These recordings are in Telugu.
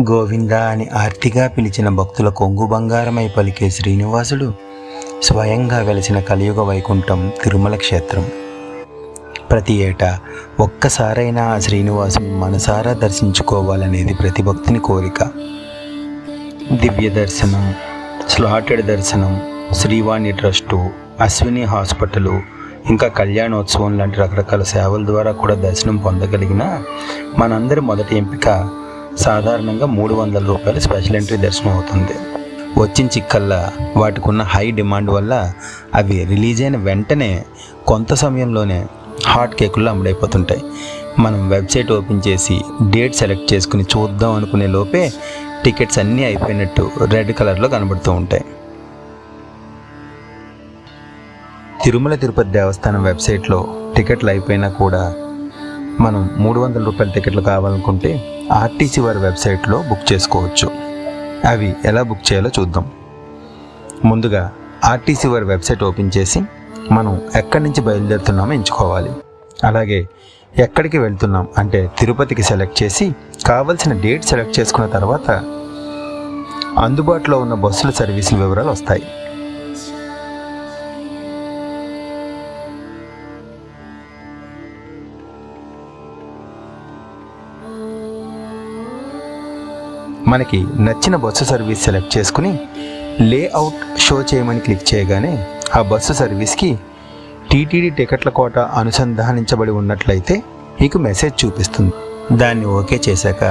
గోవింద అని ఆర్తిగా పిలిచిన భక్తుల కొంగు బంగారమై పలికే శ్రీనివాసుడు స్వయంగా వెలిసిన కలియుగ వైకుంఠం తిరుమల క్షేత్రం. ప్రతి ఏటా ఒక్కసారైనా ఆ శ్రీనివాసుని మనసారా దర్శించుకోవాలనేది ప్రతి భక్తుని కోరిక. దివ్య దర్శనం స్లాటెడ్ దర్శనం శ్రీవాణి ట్రస్టు అశ్విని హాస్పిటలు ఇంకా కళ్యాణోత్సవం లాంటి రకరకాల సేవల ద్వారా కూడా దర్శనం పొందగలిగిన మనందరి మొదటి ఎంపిక సాధారణంగా మూడు వందల రూపాయలు స్పెషల్ ఎంట్రీ దర్శనం అవుతుంది. వచ్చిన చిక్కల్లా వాటికున్న హై డిమాండ్ వల్ల అవి రిలీజ్ అయిన వెంటనే కొంత సమయంలోనే హాట్ కేకుల్లో అమ్ముడైపోతుంటాయి. మనం వెబ్సైట్ ఓపెన్ చేసి డేట్ సెలెక్ట్ చేసుకుని చూద్దాం అనుకునే లోపే టికెట్స్ అన్నీ అయిపోయినట్టు రెడ్ కలర్లో కనబడుతూ ఉంటాయి. తిరుమల తిరుపతి దేవస్థానం వెబ్సైట్లో టికెట్లు అయిపోయినా కూడా మనం మూడు వందల రూపాయల టికెట్లు కావాలనుకుంటే ఆర్టీసీ వారి వెబ్సైట్లో బుక్ చేసుకోవచ్చు. అవి ఎలా బుక్ చేయాలో చూద్దాం. ముందుగా ఆర్టీసీ వారి వెబ్సైట్ ఓపెన్ చేసి మనం ఎక్కడి నుంచి బయలుదేరుతున్నామో ఎంచుకోవాలి. అలాగే ఎక్కడికి వెళ్తున్నాం అంటే తిరుపతికి సెలెక్ట్ చేసి కావలసిన డేట్ సెలెక్ట్ చేసుకున్న తర్వాత అందుబాటులో ఉన్న బస్సుల సర్వీసుల వివరాలు వస్తాయి. మనకి నచ్చిన బస్సు సర్వీస్ సెలెక్ట్ చేసుకుని లేఅవుట్ షో చేయమని క్లిక్ చేయగానే ఆ బస్సు సర్వీస్కి టీటీడీ టికెట్ల కోట అనుసంధానించబడి ఉన్నట్లయితే మీకు మెసేజ్ చూపిస్తుంది. దాన్ని ఓకే చేశాక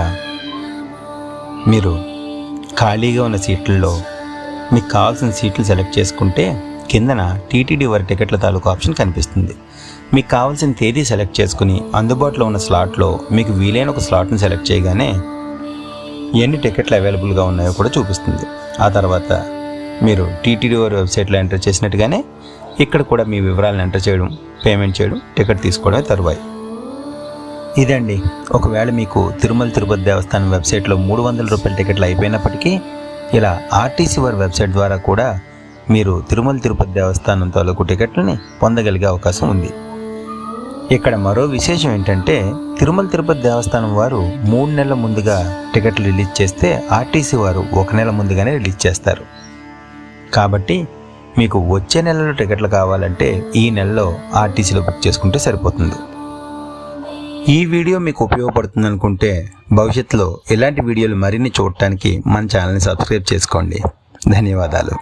మీరు ఖాళీగా ఉన్న సీట్లలో మీకు కావాల్సిన సీట్లు సెలెక్ట్ చేసుకుంటే కిందన టీటీడీ వారి టికెట్ల తాలూకు ఆప్షన్ కనిపిస్తుంది. మీకు కావాల్సిన తేదీ సెలెక్ట్ చేసుకుని అందుబాటులో ఉన్న స్లాట్లో మీకు వీలైన ఒక స్లాట్ని సెలెక్ట్ చేయగానే ఎన్ని టికెట్లు అవైలబుల్గా ఉన్నాయో కూడా చూపిస్తుంది. ఆ తర్వాత మీరు టీటీడీ వారి వెబ్సైట్లో ఎంటర్ చేసినట్టుగానే ఇక్కడ కూడా మీ వివరాలను ఎంటర్ చేయడం పేమెంట్ చేయడం టికెట్ తీసుకోవడమే తరువాయి. ఇదండి. ఒకవేళ మీకు తిరుమల తిరుపతి దేవస్థానం వెబ్సైట్లో మూడు వందల రూపాయల టికెట్లు అయిపోయినప్పటికీ ఇలా ఆర్టీసీ వారి వెబ్సైట్ ద్వారా కూడా మీరు తిరుమల తిరుపతి దేవస్థానం తాలూకు టికెట్లని పొందగలిగే అవకాశం ఉంది. ఇక్కడ మరో విశేషం ఏంటంటే తిరుమల తిరుపతి దేవస్థానం వారు మూడు నెలల ముందుగా టికెట్లు రిలీజ్ చేస్తే ఆర్టీసీ వారు ఒక నెల ముందుగానే రిలీజ్ చేస్తారు. కాబట్టి మీకు వచ్చే నెలలో టికెట్లు కావాలంటే ఈ నెలలో ఆర్టీసీలో బుక్ చేసుకుంటే సరిపోతుంది. ఈ వీడియో మీకు ఉపయోగపడుతుంది అనుకుంటే భవిష్యత్తులో ఇలాంటి వీడియోలు మరిన్ని చూడటానికి మన ఛానల్ని సబ్స్క్రైబ్ చేసుకోండి. ధన్యవాదాలు.